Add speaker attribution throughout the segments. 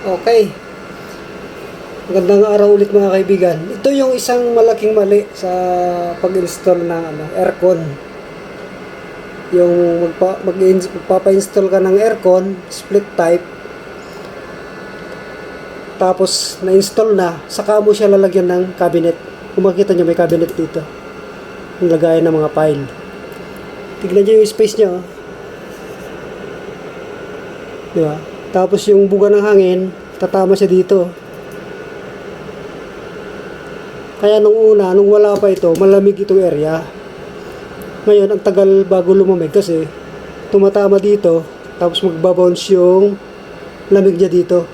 Speaker 1: Okay. Magandang araw ulit mga kaibigan. Ito yung isang malaking mali sa pag-install ng ano, aircon. Yung magpa, mag magpapa-install ka ng aircon, split type. Tapos na-install na, saka mo siya lalagyan ng cabinet. Kung makita nyo may cabinet dito. Yung lagayan ng mga file. Tignan nyo yung space niya. Oh. Di ba? Tapos yung buga ng hangin, tatama siya dito. Kaya nung una, nung wala pa ito, malamig itong area. Ngayon, ang tagal bago lumamig kasi tumatama dito, tapos magbabounce yung lamig niya dito.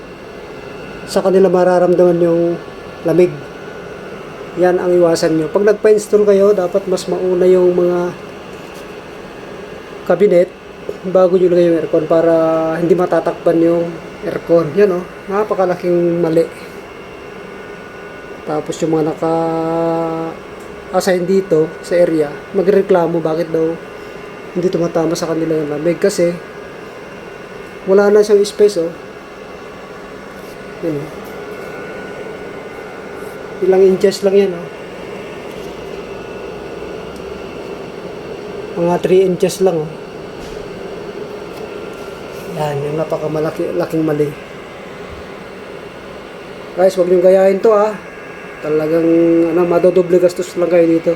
Speaker 1: Sa kanila mararamdaman yung lamig. Yan ang iwasan nyo. Pag nagpa-install kayo, dapat mas mauna yung mga cabinet bago nyo lagay yung aircon para hindi matatakpan yung aircon. Yan o, oh, napakalaking mali. Tapos yung mga naka assign dito sa area, magreklamo bakit daw hindi tumatama sa kanila yung lamig kasi wala na siyang space oh. Yan oh. Ilang inches lang yan oh. Mga 3 inches lang oh. Yan, yung napakamalaki, laking mali. Guys, huwag niyong gayahin to ah. Talagang ano, madodoble gastos lang kayo dito.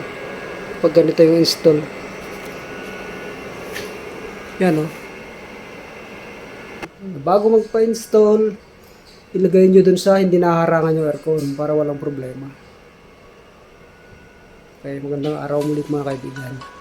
Speaker 1: Pag ganito yung install. Yan oh. Bago magpa-install, ilagay nyo dun sa hindi naharangan yung aircon para walang problema. Okay, magandang araw mulit mga kaibigan.